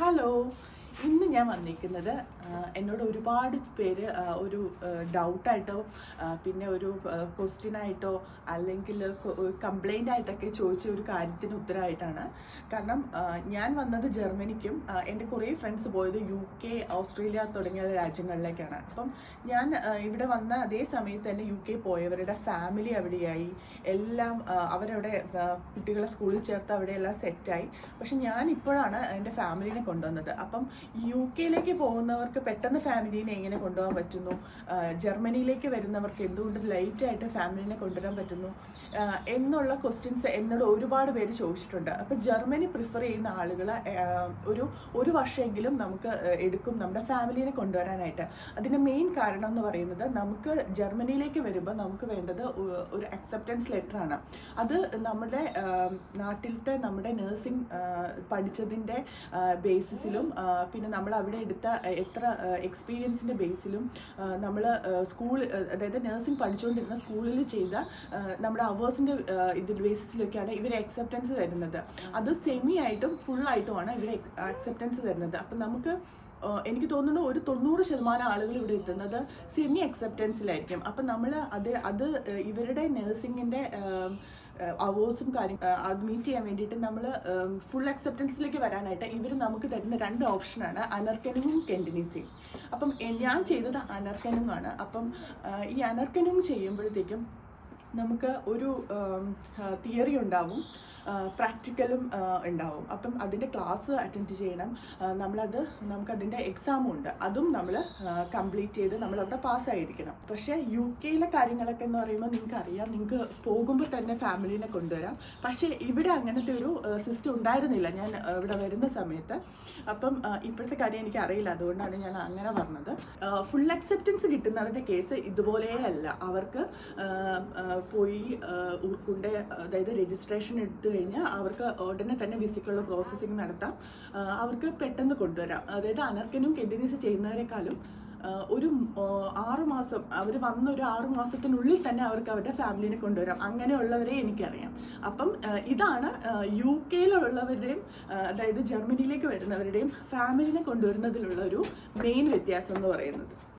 Hello. ഇന്ന് ഞാൻ വന്നിരിക്കുന്നത് എന്നോട് ഒരുപാട് പേര് ഒരു ഡൗട്ടായിട്ടോ പിന്നെ ഒരു ക്വസ്റ്റ്യനായിട്ടോ അല്ലെങ്കിൽ കംപ്ലൈന്റ് ആയിട്ടൊക്കെ ചോദിച്ച ഒരു കാര്യത്തിന് ഉത്തരമായിട്ടാണ്. കാരണം ഞാൻ വന്നത് ജർമ്മനിക്കും എന്റെ കുറേ ഫ്രണ്ട്സ് പോയത് യു കെ ഓസ്ട്രേലിയ തുടങ്ങിയ രാജ്യങ്ങളിലേക്കാണ്. അപ്പം ഞാൻ ഇവിടെ വന്ന അതേ സമയത്ത് തന്നെ യു കെ പോയവരുടെ ഫാമിലി അവിടെയായി. എല്ലാം അവരവിടെ കുട്ടികളെ സ്കൂളിൽ ചേർത്ത് അവിടെയെല്ലാം സെറ്റായി പക്ഷെ ഞാൻ ഇപ്പോഴാണ് എന്റെ ഫാമിലിനെ കൊണ്ടുവന്നത്. അപ്പം യു കെയിലേക്ക് പോകുന്നവർക്ക് പെട്ടെന്ന് ഫാമിലീനെ എങ്ങനെ കൊണ്ടുപോകാൻ പറ്റുന്നു? ജർമ്മനിയിലേക്ക് വരുന്നവർക്ക് എന്തുകൊണ്ട് ലൈറ്റായിട്ട് ഫാമിലിനെ കൊണ്ടുവരാൻ പറ്റുന്നു? എന്നുള്ള ക്വസ്റ്റ്യൻസ് എന്നോട് ഒരുപാട് പേര് ചോദിച്ചിട്ടുണ്ട്. അപ്പോൾ ജർമ്മനി പ്രിഫർ ചെയ്യുന്ന ആളുകൾ ഒരു ഒരു വർഷമെങ്കിലും നമുക്ക് എടുക്കും നമ്മുടെ ഫാമിലിനെ കൊണ്ടുവരാനായിട്ട്. അതിന്റെ മെയിൻ കാരണം എന്ന് പറയുന്നത് നമുക്ക് ജർമ്മനിയിലേക്ക് വരുമ്പോൾ നമുക്ക് വേണ്ടത് ഒരു അക്സെപ്റ്റൻസ് ലെറ്ററാണ് അത് നമ്മുടെ നാട്ടിലത്തെ നമ്മുടെ നഴ്സിംഗ് പഠിച്ചതിന്റെ ബേസിസിലും പിന്നെ നമ്മൾ അവിടെ എടുത്ത എത്ര എക്സ്പീരിയൻസിന്റെ ബേസിലും നമ്മൾ സ്കൂൾ അതായത് നഴ്സിംഗ് പഠിച്ചുകൊണ്ടിരുന്ന സ്കൂളിൽ ചെയ്ത നമ്മുടെ അവേഴ്സിന്റെ ഇതിൽ ബേസിസിലൊക്കെയാണ് ഇവർ അക്സെപ്റ്റൻസ് തരുന്നത്. അത് സെമി ആയിട്ടും ഫുൾ ആയിട്ടുമാണ് ഇവർ അക്സെപ്റ്റൻസ് തരുന്നത്. അപ്പം നമുക്ക് എനിക്ക് തോന്നുന്നു ഒരു തൊണ്ണൂറ് ശതമാനം ആളുകൾ ഇവിടെ എത്തുന്നത് സെമി അക്സെപ്റ്റൻസിലായിരിക്കും അപ്പം നമ്മൾ അത് അത് ഇവരുടെ നഴ്സിംഗിന്റെ അവേഴ്സും കാര്യം അത് മീറ്റ് ചെയ്യാൻ വേണ്ടിയിട്ട് നമ്മൾ ഫുൾ അക്സെപ്റ്റൻസിലേക്ക് വരാനായിട്ട് ഇവർ നമുക്ക് തരുന്ന രണ്ട് ഓപ്ഷനാണ് അനർക്കനിങ്ങും കെൻഡിനീസിയും. അപ്പം ഞാൻ ചെയ്തത് അനർക്കനും ആണ് അപ്പം ഈ അനർക്കനിങ് ചെയ്യുമ്പോഴത്തേക്കും നമുക്ക് ഒരു തിയറി ഉണ്ടാവും പ്രാക്ടിക്കലും ഉണ്ടാവും. അപ്പം അതിന്റെ ക്ലാസ് അറ്റൻഡ് ചെയ്യണം. നമ്മളത് നമുക്കതിന്റെ എക്സാമും ഉണ്ട്. അതും നമ്മൾ കംപ്ലീറ്റ് ചെയ്ത് നമ്മളവിടെ പാസ്സായിരിക്കണം. പക്ഷേ യു കെയിലെ കാര്യങ്ങളൊക്കെ എന്ന് പറയുമ്പോൾ നിങ്ങൾക്ക് അറിയാം നിങ്ങൾക്ക് പോകുമ്പോൾ തന്നെ ഫാമിലീനെ കൊണ്ടുവരാം. പക്ഷേ ഇവിടെ അങ്ങനത്തെ ഒരു സിസ്റ്റം ഉണ്ടായിരുന്നില്ല. ഞാൻ ഇവിടെ വരുന്ന സമയത്ത്. അപ്പം ഇപ്പോഴത്തെ കാര്യം എനിക്ക് അറിയില്ല. അതുകൊണ്ടാണ് ഞാൻ അങ്ങനെ പറഞ്ഞത്. ഫുൾ അക്സെപ്റ്റൻസ് കിട്ടുന്നവരുടെ കേസ് ഇതുപോലെയല്ല. അവർക്ക് പോയി ഉർക്കുണ്ട അതായത് രജിസ്ട്രേഷൻ എടുത്തു കഴിഞ്ഞാൽ അവർക്ക് ഉടനെ തന്നെ വിസിക്കുള്ള പ്രോസസ്സിങ് നടത്താം. അവർക്ക് പെട്ടെന്ന് കൊണ്ടുവരാം. അതായത് അനർക്കനും കെൻഡിനീസ് ചെയ്യുന്നവരെക്കാളും ഒരു ആറുമാസം മാസം അവർ വന്ന ഒരു ആറുമാസത്തിനുള്ളിൽ തന്നെ അവർക്ക് അവരുടെ ഫാമിലിനെ കൊണ്ടുവരാം. അങ്ങനെയുള്ളവരെ എനിക്കറിയാം. അപ്പം ഇതാണ് യു കെയിലുള്ളവരുടെയും അതായത് ജർമ്മനിയിലേക്ക് വരുന്നവരുടെയും ഫാമിലിനെ കൊണ്ടുവരുന്നതിലുള്ള ഒരു മെയിൻ വ്യത്യാസം എന്ന് പറയുന്നത്.